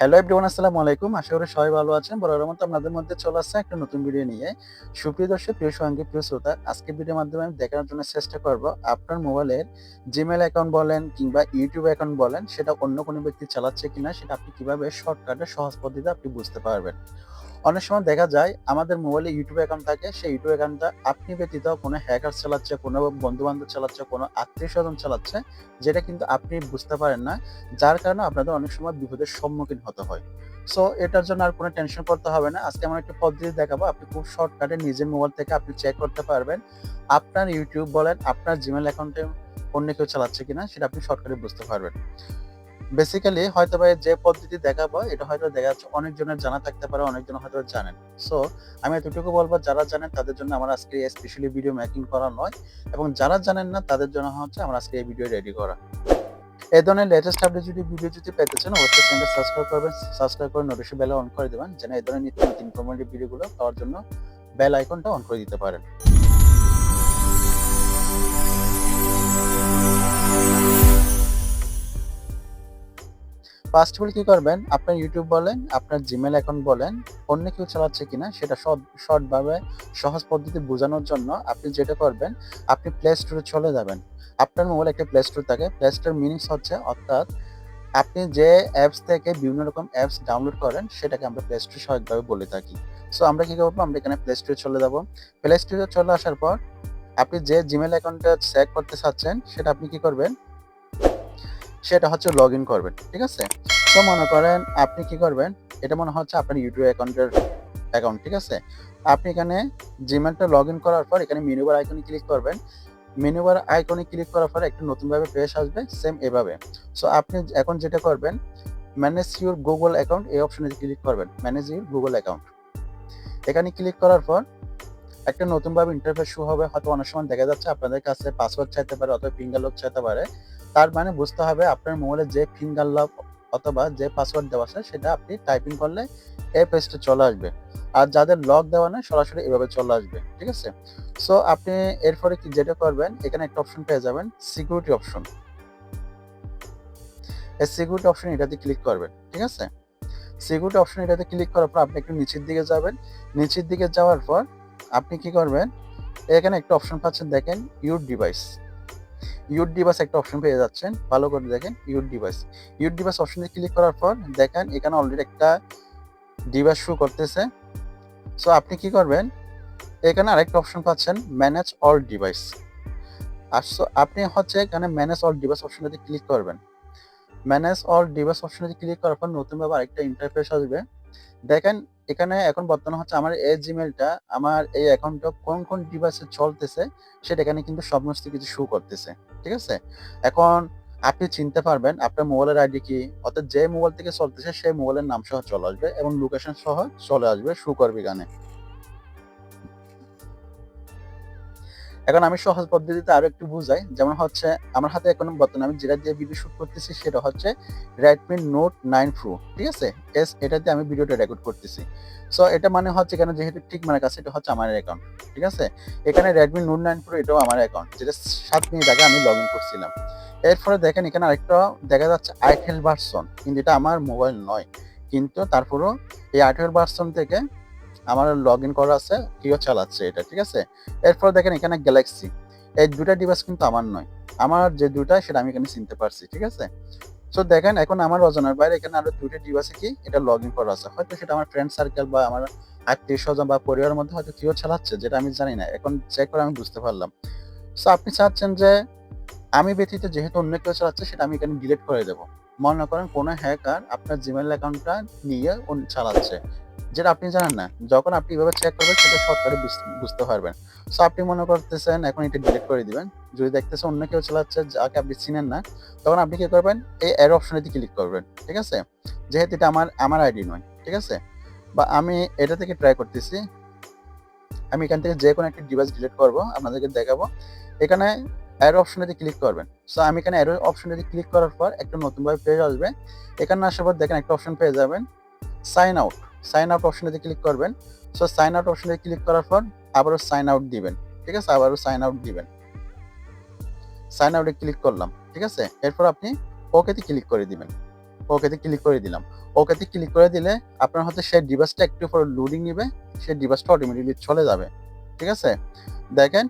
Hello everyone আসসালামু আলাইকুম। আশা করি সবাই ভালো আছেন। বড় মতো আপনাদের মধ্যে চলে আসছে একটা নতুন ভিডিও নিয়ে। সুপ্রিয় দর্শক, প্রিয় সঙ্গে, প্রিয় শ্রোতা আজকে ভিডিওর মাধ্যমে আমি দেখানোর জন্য চেষ্টা করব আপনার মোবাইলের জিমেল অ্যাকাউন্ট বলেন কিংবা ইউটিউব অ্যাকাউন্ট বলেন, সেটা অন্য কোনো ব্যক্তি চালাচ্ছে কিনা, সেটা আপনি কীভাবে শর্টকাটে সহজ পদ্ধতিতে আপনি বুঝতে পারবেন। অনেক সময় দেখা যায় আমাদের মোবাইলে ইউটিউব অ্যাকাউন্ট থাকে, সেই ইউটিউব অ্যাকাউন্টটা আপনি ব্যতীত কোনো হ্যাকার চালাচ্ছে, কোনো বন্ধু বান্ধব চালাচ্ছে, কোনো আত্মীয় স্বজন চালাচ্ছে, যেটা কিন্তু আপনি বুঝতে পারেন না, যার কারণে আপনাদের অনেক সময় বিপদের সম্মুখীন হতে হয়। সো এটার জন্য আর কোনো টেনশন করতে হবে না। আজকে আমার একটা পদ্ধতি দেখাবো, আপনি খুব শর্টকাটে নিজের মোবাইল থেকে আপনি চেক করতে পারবেন, আপনার ইউটিউব বলেন, আপনার জিমেল অ্যাকাউন্টে অন্য কেউ চালাচ্ছে কিনা, সেটা আপনি শর্টকাটে বুঝতে পারবেন। বেসিক্যালি হয়তো বা যে পদ্ধতি দেখাবো, এটা হয়তো দেখা যাচ্ছে অনেকজনের জানা থাকতে পারে, অনেকজন হয়তো জানেন। সো আমি এতটুকু বলব, যারা জানেন তাদের জন্য আমার আজকে স্পেশালি ভিডিও মেকিং করা নয়, এবং যারা জানেন না তাদের জন্য হচ্ছে আমার আজকে এই ভিডিও রেডি করা। এই ধরনের লেটেস্ট আপডেট যদি ভিডিও যদি পেতে চান, অবশ্যই চ্যানেলটা সাবস্ক্রাইব করবেন সাবস্ক্রাইব করে নোটিফিকেশন বেল অন করে দেবেন, যেন এই ধরনের নিত্য নতুন ইনফরমেটিভ ভিডিওগুলো পাওয়ার জন্য বেল আইকনটা অন করে দিতে পারেন। ফার্স্ট অফ অল কি করবেন? আপনার ইউটিউব বলেন, আপনার জিমেল অ্যাকাউন্ট বলেন অন্য কেউ চালাচ্ছে কিনা সেটা শর্টভাবে সহজ পদ্ধতি বোঝানোর জন্য আপনি যেটা করবেন, আপনি প্লে স্টোরে চলে যাবেন। আপনার মোবাইল একটা প্লে স্টোর থাকে। প্লে স্টোর মিনিংস হচ্ছে, অর্থাৎ আপনি যে অ্যাপস থেকে বিভিন্ন রকম অ্যাপস ডাউনলোড করেন, সেটাকে আমরা প্লে স্টোর সহজভাবে বলে থাকি। সো আমরা কি করব? আমরা এখানে প্লে স্টোরে চলে যাব। প্লে স্টোরে চলে আসার পর আপনি যে জিমেল অ্যাকাউন্টটা চেক করতে চাচ্ছেন, সেটা আপনি কি করবেন? সেটা হচ্ছে লগ ইন করবেন, ঠিক আছে? তো মনে করেন আপনি কি করবেন? এটা মনে হচ্ছে আপনার ইউটিউব অ্যাকাউন্টের অ্যাকাউন্ট ঠিক আছে? আপনি এখানে জিমেলটা লগ ইন করার পর এখানে মেনু বার আইকনে ক্লিক করবেন। মেনু বার আইকনে ক্লিক করার পর একটা নতুনভাবে পেজ আসবে সেম এভাবে। সো আপনি এখন যেটা করবেন ম্যানেজ ইউর গুগল অ্যাকাউন্ট এই অপশনে ক্লিক করবেন ম্যানেজ ইউর গুগল অ্যাকাউন্ট এখানে ক্লিক করার পর একটা নতুনভাবে ইন্টারফেস শুরু হবে। হয়তো অনেক সময় দেখা যাচ্ছে আপনাদের কাছে পাসওয়ার্ড চাইতে পারে অথবা ফিঙ্গার লক চাইতে পারে। তার মানে বুঝতে হবে আপনার মোবাইলে যে ফিঙ্গার লক অথবা যে পাসওয়ার্ড দেওয়া আছে, সেটা আপনি টাইপিং করলে এই পেজটা চলে আসবে। আর যাদের লক দেওয়া নেই, সরাসরি এভাবে চলে আসবে, ঠিক আছে? সো আপনি এরপরে কি যেটা করবেন, এখানে একটা অপশন পেয়ে যাবেন সিকিউরিটি অপশন এই সিকিউরিটি অপশন এটাতে ক্লিক করবেন, ঠিক আছে? সিকিউরিটি অপশন এটাতে ক্লিক করার পর আপনি একটু নিচের দিকে যাবেন। নিচের দিকে যাওয়ার পর আপনি কি করবেন, এখানে একটা অপশন পাচ্ছেন, দেখেন ইউর ডিভাইস ইউর ডিভাইস একটা অপশন পেয়ে যাচ্ছেন। ভালো করে দেখেন ইউর ডিভাইস ইউর ডিভাইস অপশনে ক্লিক করার পর দেখেন, এখানে অলরেডি একটা ডিভাইস শো করতেছে। সো আপনি কি করবেন? এখানে আরেকটা অপশন পাচ্ছেন ম্যানেজ অল ডিভাইস আর আপনি হচ্ছে এখানে ম্যানেজ অল ডিভাইস অপশনটাতে ক্লিক করবেন। ম্যানেজ অল ডিভাইস অপশনে ক্লিক করার পর নতুনভাবে আরেকটা ইন্টারফেস আসবে। দেখেন, এখানে এখন বর্তমানে হচ্ছে আমার এই জিমেলটা আমার এই অ্যাকাউন্টটা কোন কোন ডিভাইসে চলতেছে, সেটা এখানে কিন্তু সমস্ত কিছু শো করতেছে। ঠিক আছে? এখন আপনি চিনতে পারবেন আপনার মোবাইলের আইডি কি, অর্থাৎ যে মোবাইল থেকে চলতেছে সেই মোবাইলের নাম সহ চলে আসবে এবং লোকেশন সহ চলে আসবে সুকর করবে এখানে এখন আমি সহজ পদ্ধতিতে আরও একটু বুঝাই। যেমন হচ্ছে, আমার হাতে এখন বর্তমানে আমি যেটা দিয়ে ভিডিও শুট করতেছি সেটা হচ্ছে রেডমি নোট নাইন প্রো ঠিক আছে? এস এটা দিয়ে আমি ভিডিওটা রেকর্ড করতেছি। সো এটা মানে হচ্ছে এখানে যেহেতু ঠিক মানে কাছে, এটা হচ্ছে আমার অ্যাকাউন্ট ঠিক আছে? এখানে রেডমি নোট নাইন প্রো এটাও আমার অ্যাকাউন্ট যেটা সাত মিনিট আগে আমি লগ ইন করছিলাম। এরপরে দেখেন, এখানে আরেকটা দেখা যাচ্ছে আইটেল ভার্সন কিন্তু এটা আমার মোবাইল নয়। কিন্তু তারপরেও এই আইটেল ভার্সন থেকে আমার লগ ইন করা আছে কেউ চালাচ্ছে এটা, ঠিক আছে? এরপর দেখেন এখানে গ্যালাক্সি এই দুটা ডিভাইস কিন্তু আমার নয়। আমার যে দুটা সেটা আমি এখানে চিনতে পারছি, ঠিক আছে? সো দেখেন এখন আমার অজানার বাইরে এখানে আরও দুটো ডিভাইসে কি? এটা লগ ইন করা আছে। হয়তো সেটা আমার ফ্রেন্ড সার্কেল বা আমার আত্মীয় স্বজন বা পরিবারের মধ্যে হয়তো কেউ চালাচ্ছে, যেটা আমি জানি না। এখন চেক করে আমি বুঝতে পারলাম। সো আপনি চাচ্ছেন যে আমি ব্যতীত যেহেতু অন্য কেউ চালাচ্ছে, সেটা আমি এখানে ডিলিট করে দেবো। মনে করেন কোনো হ্যাকার আপনার জিমেল অ্যাকাউন্টটা নিয়ে চালাচ্ছে। যেটা আপনি জানেন না, যখন আপনি এভাবে চেক করবেন, সেটা সরকারি বুঝতে পারবেন। সো আপনি মনে করতেছেন, এখন এটা ডিলিট করে দিবেন। যদি দেখতেছেন অন্য কেউ চালাচ্ছে, যাকে আপনি চিনেন না, তখন আপনি কি করবেন? এই এর অপশনেতে ক্লিক করবেন, ঠিক আছে? যেহেতু এটা আমার আমার আইডি নয়, ঠিক আছে? বা আমি এটা থেকে ট্রাই করতেছি। আমি এখান থেকে যে কোনো একটা ডিভাইস ডিলিট করব, আপনাদেরকে দেখাবো। এখানে অ্যারো অপশনেতে ক্লিক করবেন। সো আমি এখানে অ্যারো অপশনেতে ক্লিক করার পর একটা নতুনভাবে পেজ আসবে। এখানে আসার পর দেখেন একটা অপশন পেয়ে যাবেন সাইন আউট সাইন আউট অপশনে ক্লিক করবেন। সো সাইন আউট অপশনে ক্লিক করার পর আবারও সাইন আউট দিবেন। ঠিক আছে? আবারও সাইন আউট দিবেন। সাইন আউটে ক্লিক করলাম। ঠিক আছে? এরপর আপনি ওকেতে ক্লিক করে দিবেন। ওকেতে ক্লিক করে দিলাম। ওকেতে ক্লিক করে দিলে আপনার হচ্ছে সেই ডিভাইসটা একটু পরে লোডিং নেবে, সেই ডিভাইসটা অটোমেটিকলি চলে যাবে। ঠিক আছে? দেখেন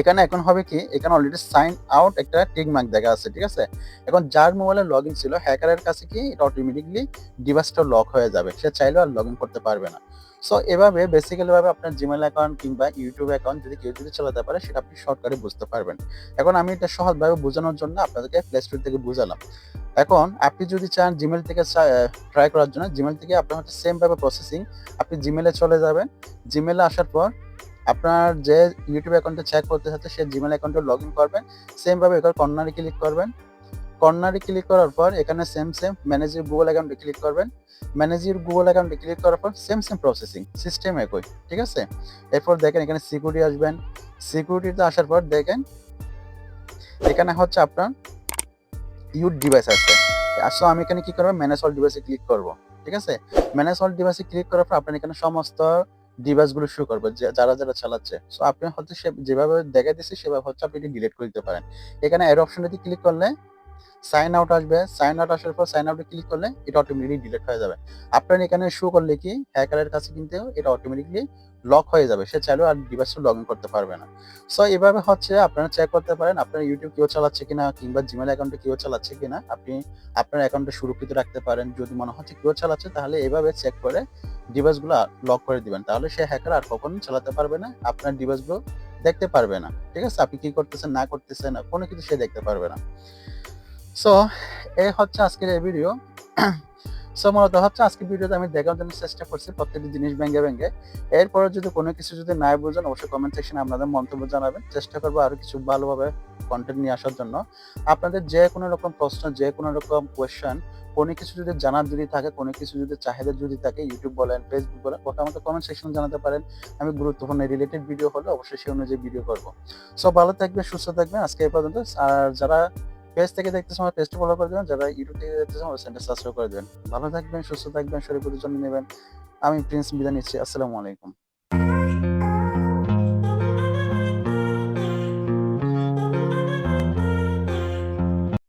এখানে এখন হবে কি, এখানে অলরেডি সাইন আউট একটা টিক মার্ক দেখা আছে ঠিক আছে? এখন যার মোবাইলে লগ ইন ছিল হ্যাকারের কাছে কি, এটা অটোমেটিকলি ডিভাইসটা লক হয়ে যাবে। সে চাইলেও আর লগ ইন করতে পারবে না। সো এভাবে বেসিক্যালি ভাবে আপনার জিমেল অ্যাকাউন্ট কিংবা ইউটিউব অ্যাকাউন্ট যদি কেউ যদি চালাতে পারে, সেটা আপনি শর্টকাটে বুঝতে পারবেন। এখন আমি এটা সহজভাবে বোঝানোর জন্য আপনাদেরকে প্লে স্টোর থেকে বুঝালাম। এখন আপনি যদি চান জিমেল থেকে ট্রাই করার জন্য জিমেল থেকে আপনার হচ্ছে সেম ভাবে প্রসেসিং আপনি জিমেলে চলে যাবেন। জিমেলে আসার পর আপনার যে ইউটিউব অ্যাকাউন্টে চেক করতে চাচ্ছে, সে জিমেল অ্যাকাউন্টে লগ ইন করবেন। সেম ভাবে এখানে কর্নারে ক্লিক করবেন। কর্নারে ক্লিক করার পর এখানে সেম সেম ম্যানেজার গুগল অ্যাকাউন্টে ক্লিক করবেন। ম্যানেজার গুগল অ্যাকাউন্টে ক্লিক করার পর সেম সেম প্রসেসিং সিস্টেম একই, ঠিক আছে? এরপর দেখেন এখানে সিকিউরিটি আসবেন। সিকিউরিটিতে আসার পর দেখেন এখানে হচ্ছে আপনার ইউর ডিভাইস আছে। সো আমি এখানে কি করব? ম্যানেজ অল ডিভাইসে ক্লিক করব, ঠিক আছে? ম্যানেজ অল ডিভাইসে ক্লিক করার পর আপনার এখানে সমস্ত ডিভাইসগুলো শুরু করবে যারা যারা চালাচ্ছে। সো আপনি হয়তো সে যেভাবে দেখা দিচ্ছে সেভাবে হচ্ছে আপনি ডিলিট করে দিতে পারেন। এখানে এর অপশনটি ক্লিক করলে সাইন আউট আসবে। সাইন আউট আসার পর সাইন আউটে ক্লিক করলে এটা অটোমেটিকলি ডিলিট হয়ে যাবে। আপনার এখানে শো করলে কি? হ্যাকারের কাছে কিন্তু এটা অটোমেটিকলি লক হয়ে যাবে। সে চাইলেও আর ডিভাইসটা লগ ইন করতে পারবে না। সো এভাবে হচ্ছে আপনারা চেক করতে পারেন আপনার ইউটিউব কেউ চালাচ্ছে কিনা, কিংবা জিমেল অ্যাকাউন্টে কেউ চালাচ্ছে কিনা। আপনি আপনার অ্যাকাউন্টে সুরক্ষিত রাখতে পারেন। যদি মনে হচ্ছে কেউ চালাচ্ছে, তাহলে এভাবে চেক করে ডিভাইসগুলো লক করে দিবেন। তাহলে সে হ্যাকার আর কখনো চালাতে পারবে না। আপনার ডিভাইসগুলো দেখতে পারবে না। ঠিক আছে? আপনি কি করতেছেন, না করতেছেন, কোনো কিছু সে দেখতে পারবে না। সো এই হচ্ছে আজকের এই ভিডিও সো মূলত হচ্ছে আজকের ভিডিওতে আমি দেখার জন্য চেষ্টা করছি প্রত্যেকটি জিনিস ভেঙে ভেঙে। এরপরে যদি কোনো কিছু যদি না বুঝেন, অবশ্যই কমেন্ট সেকশনে আপনাদের মন্তব্য জানাবেন। চেষ্টা করব আরও কিছু ভালোভাবে কন্টেন্ট নিয়ে আসার জন্য। আপনাদের যে কোনো রকম প্রশ্ন, যে কোনো রকম কোয়েশ্চেন কোনো কিছু যদি জানার যদি থাকে, কোনো কিছু যদি চাহিদা যদি থাকে ইউটিউব বলেন ফেসবুক বলেন ওটা আমাকে কমেন্ট সেকশনে জানাতে পারেন। আমি গুরুত্বপূর্ণ রিলেটেড ভিডিও হলে অবশ্যই সেই অনুযায়ী ভিডিও করব। সো ভালো থাকবেন, সুস্থ থাকবেন। আজকে এই পর্যন্ত। আর যারা পেজ থেকে দেখতেছেন আমার পেজটা ফলো করে দেবেন। যারা ইউটিউব থেকে দেখতেছেন আমার চ্যানেলটা সাবস্ক্রাইব করে দেবেন। ভালো থাকবেন, সুস্থ থাকবেন, শরীর প্রতি নেবেন। আমি প্রিন্স বিদায় নিচ্ছি। আসসালামু আলাইকুম।